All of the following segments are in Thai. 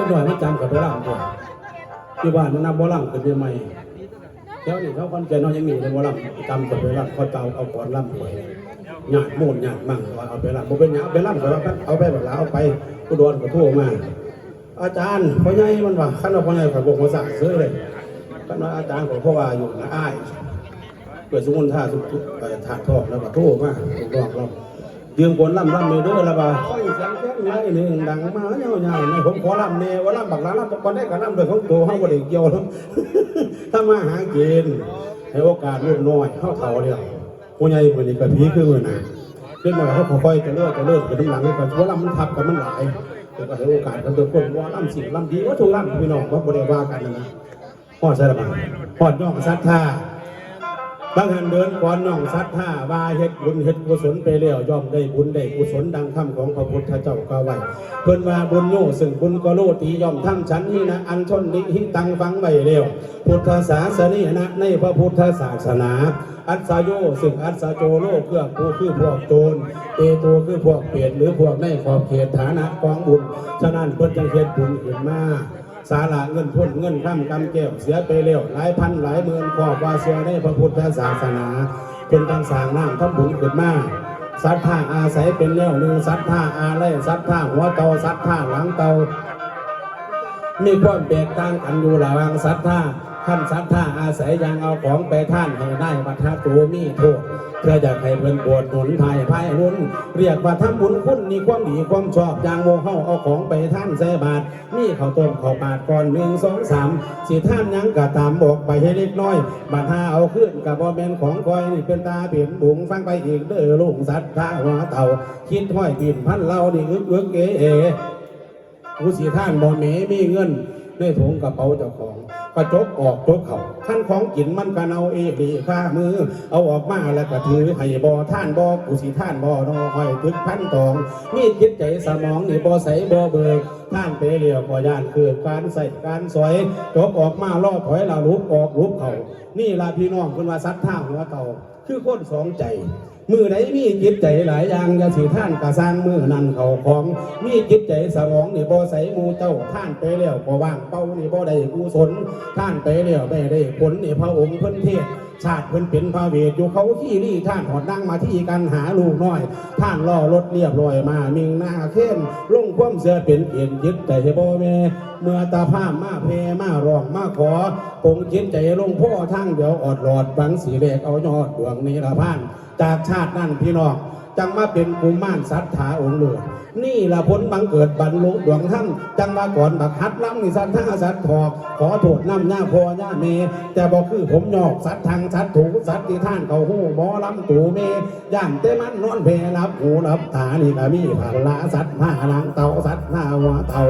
ก็หน่อยมันจำกับโบราณตัวที่บ้านมันนับโบราณกันเดียใหม่แถวนี้เขาคนแก่น้อยยังมีเลยโบราณจำกับโบราณเขาเจ้าเอาก่อนล่ำหวยหยาดมูนหยาดมั่งเอาไปล่ำบ่เป็นหยาดไปล่ำก็ว่าเอาไปแบบลาเอาไปกูโดนก็โทรมาอาจารย์พ่อใหญ่มันว่าขั้นว่าพ่อใหญ่ข่อยบอกมาสั่งซื้อเลยขั้นว่าอาจารย์ของพ่อว่าอยู่นะอ้ายเกิดสมุนท่าสุดเอ่อถาดทอกแล้วก็โทรมาถูกบอกเรา เดืองคนลำลำเมเด้อล้วว่าค่อยเสียงแค่ไหนหนึ่งดังมาเงาๆในผมขอลำเนว่าล่ำบักลาล่ำบักคนได้กับลำโดยของตัวเขาบ่ได้เกี่ยวแล้วถ้ามาหาเกณฑ์ให้โอกาสลูกน้อยเข้าเท่าเดียวผู้ใหญ่คนนี้ก็ผีคือมือหนาเรื่องหน่อยเขาค่อยๆจะเลิกจะเลิกกันหลังนี่ก่อนเพราะลำมันทับกันมันหลายแต่ก็ให้โอกาสกันตัวคนว่าลำสิ่งลำดีว่าถูกลำพี่น้องว่าบริวากันนะนะพ่อใช่หรือเปล่าพ่อย่องซัดท่า บางหันเดินก่อนน้องซัดท่าวาเฮ็ดบุญเฮ็ดกุศลไปแล้วย่อมได้บุญได้กุศลดังคำของพระพุทธเจ้ากล่าวไว้เพิ่นว่าบุญโยซึ่งบุญก็โลตีย่อมทั้งฉันนี่นะอันชนนิหิตังฟังไว้แล้วพุทธศาสนินะในพระพุทธศาสนา อัศโยซึ่งอัศโจโลเพื่อกูคือพวกโจรเปโตคือพวกเปรตหรือพวกในขอบเขตฐานะกองบุญฉะนั้นเพิ่นจังเฮ็ดบุญขึ้นมา สาระเงินทุนเงินข้ามกำแก้วเสียไปเร็วหลายพันหลายหมื่นขอบว่าเสียในพระพุทธศาสนาเพิ่นต่างสางน้ำทำบุญขึ้นมาศรัทธาอาศัยเป็นแนวหนึ่งศรัทธาอาไลศรัทธาหัวเตาศรัทธาหลังเตามีความแตกต่างกันอยู่ระหว่างศรัทธา ขั้นศรัทธาอาศัยยังเอาของไปท่านให้ได้บัตรตัวมีโทษเพื่อจะให้เพิ่นบวชหนุนไทยภายรุ่นเรียกว่าทำบุญคุณนี่ความดีความชอบอย่างโมเฮาเอาของไปท่านใส่บาตรมีข้าวต้มข้าวปาดก่อนหนึ่งสองสามสิท่านยังกะตามบอกไปให้เล็กน้อยบาดหาเอาขึ้นกับบ่แมนของคอยนี่เป็นตาเปลี่ยนบุงฟังไปอีกเด้อลุงศรัทธาหัวเต่าคิดห้อยปีนพันเล่านี่อึกอึกเอ๋เอ๋ผู้สีท่านบ่เมมีเงิน ในถุงกระเป๋าเจ้าของกระจกออกจกเขาท่านของกินมันกันเอาเอดีข้ามือ เอาออกมาแล้วก็ถือให้บ่ท่านบ่ผู้สีท่านบ่นอคอยถึกพันตองมีจิตใจสมองนี่บ่ใสบ่เบิกท่านไปเรียวบ่ย่านคือการใส่การสอยจกออกมาล่อถอยละลุกออกลุกเขานี่ล่ะพี่น้องคุณว่าซัดท่าหัวเต่าคือคนสองใจ มือไหนมีจิตใจหลายอย่างอย่าสิท่านกระสร้างมือนั่นเขาของมีจิตใจสมองนี่บ่ใสมูเจ้าท่านไปแล้วบ่ว่างเป้านี่บ่ได้กุศลท่านไปแล้วไม่ได้ผลนี่พระองค์เพิ่นเทศชาติเพิ่นเป็นพระเวทอยู่เขาที่นี่ท่านหอดนั่งมาที่กันหาลูกน้อย ท่านล่อรถเรียบร้อยมามิงหน้าเข้มลงความเสือเป็นเปลี่ยนจิตใจบ่แม่เมื่อตาผ้ามาเพมาร้องมาขอปงจิตใจลงพ่อทั้งเดี๋ยวอดหลอดฟังสีเลกเอายอดดวงนี้ละพาน จากชาตินั่นพี่น้องจังมาเป็นกุมารสัทธาองค์หลวงนี่ละพ้นบังเกิดบรรลุดวงท่านจังมาก่อนบักฮัดล้ำนี่สัทธาสัตถอกขอโทษน้ำหน้าพอย่าเมแต่บอกคือผมยอกสัตทางสัตถูสัตที่ท่านเขาหูหมอลำตูเมย่านเตมันนอนเพรับหูรับตานี่ก็มีผันละสัตผ้าหลังเตาสัตผ้าหัวเตา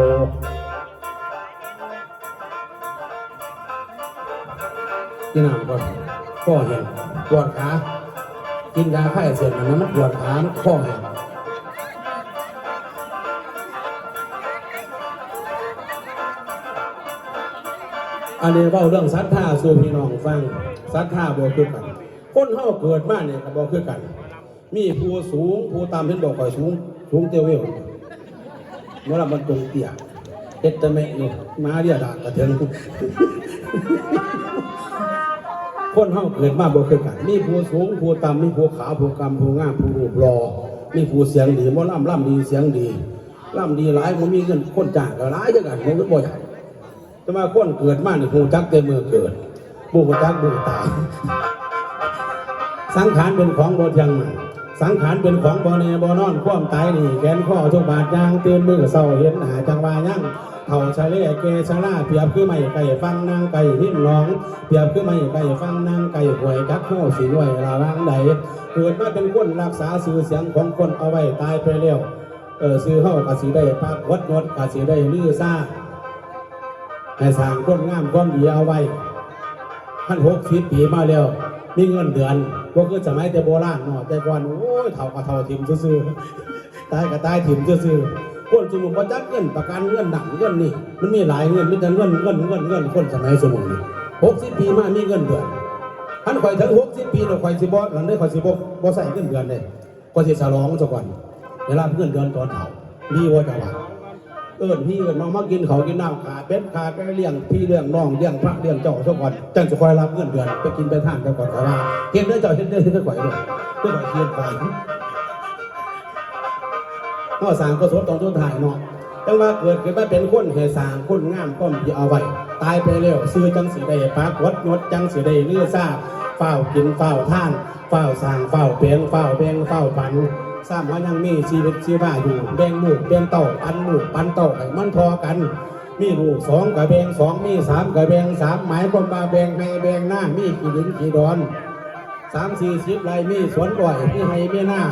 กินน้ำก่อนข้อแห้งปวดขา กินยาไข้เสร็จมันนะมันปวดขามันข้อแห้งอันนี้เว่าเรื่องศรัทธาสู่พี่น้องฟังศรัทธาบ่คือกัน คนเฮาเกิดมาเนี่ยก็บ่คือกัน มีผู้สูงผู้ต่ำเห็นบอกข่อยสูงสูงเตียวเวลเมื่อมันตรงเตี้ยเฮ็ดต่แม่นี่มาเรียดากกระเทิง คนเฮาเกิดมาบ่คือกันมีผู้สูงผู้ต่ำมีผู้ขาวผู้กำผู้งามผู้รูปรอมีผู้เสียงดีบ่ล่ำล่ำดีเสียงดีล่ำดีหลายมันมีเงินคนจ้างก็หลายจังกันมันก็บ่ใหญ่แต่มาคนเกิดมานี่ผู้จักแต่มือเกิดบ่ฮู้จักมือตายสังขารเป็นของบ่เที่ยงมัน สังขารเป็นของบ่แน่บ่นอนความตายนี่แขนข้อทุกบาทยางเตื่นมือเศร้าเห็นหาจังวายั่งเท่าชะเลเกชะลาเปียบคือไม่ไก่ฟังนางไก่หิ้มน้องเปียบคือไม่ไก่ฟังนางไก่หวยจักเข้าสีหวยลาวางใดเกิดมาเป็นคนรักษาสื่อเสียงของคนเอาไว้ตายไปแล้วเออซื้อเฮากะสิได้ปากวัดนดกะสิได้ลือซ่าให้สร้างคนงามความดีเอาไว้ท่านหกสิบปีมาแล้ว มีเงินเดือนก็คือสมัยแต่โบราณเนาะแต่ก่อนโอ้ยเท่ากับเท่าถิ่มซื่อๆตายกับตายถิ่มซื่อๆคนสมุนประจักเงินประกันเงินหนังเงินนี่มันมีหลายเงินมีแต่เงินเงินเงินเงินคนสมัยสมุนนี่หกสิบปีมามีเงินเดือนท่านข่อยถึงหกสิบปีเราข่อยสิบ่หลังได้ข่อยสิบ่บ่ใส่เงินเดือนเลยข่อยสิฉลองซะก่อนเวลาเงินเดือนตอนเฒ่าดีว่าจะว่า เอิ้นพี่เอิ้นน้องมากินเขาวกินน้ำขาเป็ดขาไก่เลี้ยงพี่เลี้ยงน้องเลี้ยงพระเลี้ยงเจ้าซะก่อนจังจะคอยรับเงินเดือนไปกินไปทานกันก่อนก็ว่าเฮ็ดเด้อเจ้าเฮ็ดเด้อเฮ็ดเด้อข่อยเด้อเด้อข่อยเฮ็ดข่อยเฮาสางก็สดตอนต้นถ่ายเนาะจังว่าเกิดขึ้นมาเป็นคนให้สางคนงามก้มที่เอาไว้ตายไปแล้วซื้อจังสิได้ปากฏยศจังสิได้เลือซาเฝ้ากินเฝ้าท่านเฝ้าสางเฝ้าเปียงเฝ้าแบ่งเฝ้าปัน สร้างว่ายังมีชีวิตชีวาอยู่แบ่งลูกแบ่งเต่าปันลูกปันเต่าให้มันพอกัน มีลูกสองกับแบ่งสองมีสามกับแบ่งสามหมายความว่าแบ่งให้แบ่งหน้ามีกี่ดินกี่ดอนสามสี่สิบไรมีสวนบ่อยมีให้มีหน้า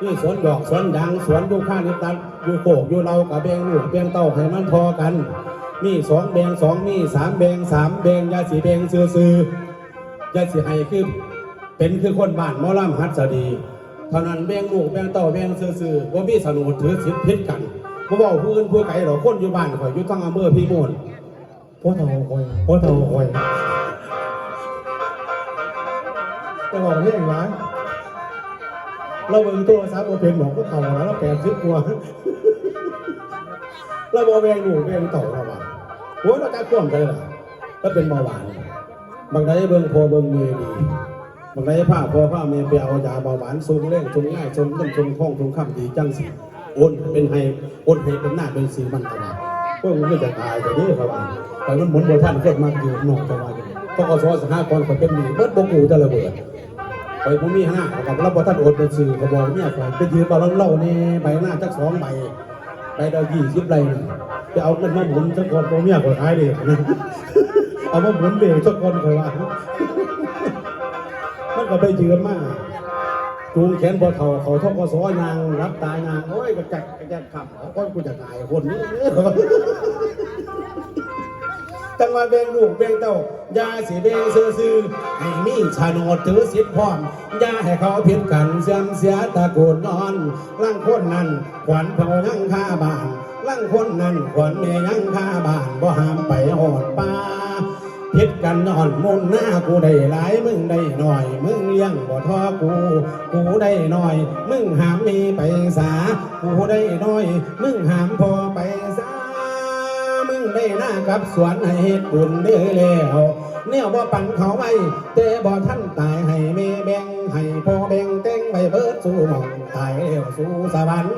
มีสวนดอกสวนยางสวนยูคาลิตัสยูโคกอยู่เรากับแบ่งลูกแบ่งเต่าให้มันพอกัน มีสองแบ่งสองมีสามแบ่งสามแบ่งยาสีแบ่งซื้อซื้อยาสีให้คือเป็นคือคนบ้านมอลำฮัตสดี เท่านั้นแบ่งลูกแบ่งเต้าแบ่งซื่อๆว่ามีสนุถือสิทธิ์พิษกันบ่เว้าผู้อื่นผู้ไกลหรอกคนอยู่บ้านข่อยอยู่ทั้งอำเภอพี่โมนพ่อเฒ่าข่อยพ่อเฒ่าข่อยจะบอกให้อย่างไรเราเบิ่งโทรศัพท์บ่เป็นบอกว่าเฒ่าแล้วเราแปดสิบกว่าเราบ่แบ่งลูกแบ่งเต้าเราว่าโหเราจะกว้างใจล่ะก็เป็นเบาหวานบางใดเบิ่งพอเบิ่งเมดี บางไรผ้าพอผ้าเมียไปเอายาเบาหวานสูงเร่งสูงง่ายสูงเงินสูงทองสูงข้ามดีจังสีโอนเป็นให้โอนให้เป็นหน้าเป็นสีมันตลอดพวกมันก็จะตายแต่นี้ครับแต่มันหมุนบนท่านเกิดมาอยู่นอกจังหวัดพวกอสสหกรณ์เขาเป็นหนี้เบิดบกูจะระเบิดไปผมมีห้ากับรับบท่านโอนเป็นสื่อเขาบอกเนี่ยไปยืมบอลเล่านี่ใบหน้าจักสองใบใบเดียวยี่สิบใบจะเอาเงินมาหมุนสักคนตัวเมียก็ขายเลยนะเอามาหมุนเบรกสักคนคอยว่า ก็ไปยืมมาจูงแขนพอเท่าเขาท่องกสอยางรับตายางโอ้ยก็จักก็จักขับเขาก็กูจะตายคนนี้จังว่าแบ่งลูกแบ่งเต้ายาสีแดงเสือซื่อให้มีโนดถือสิทธิ์พร้อมยาให้เขาผิดกันเสียมเสียตะโกนนอนล่างคนนั้นขวัญเผายังคาบ้านล่างคนนั้นขวัญเมยังคาบ้านบ่ห้ามไปหอดป่า พิดกันนอนมุนหน้ากูได้หลายมึงได้หน่อย มึงเลี้ยงบ่ทอกูกูได้หน่อย มึงหามมีไปสากูได้น้อย มึงหามพอไปสามึงได้หน้ากับสวนให้เฮ็ดบุญเด้อแล้วแนวบ่ปันเขาไว้แต่บ่ท่านตายให้แม่แบ่งให้พ่อแบ่งแต่งไว้เบิดสู่หมองตายแล้วสู่สวรรค์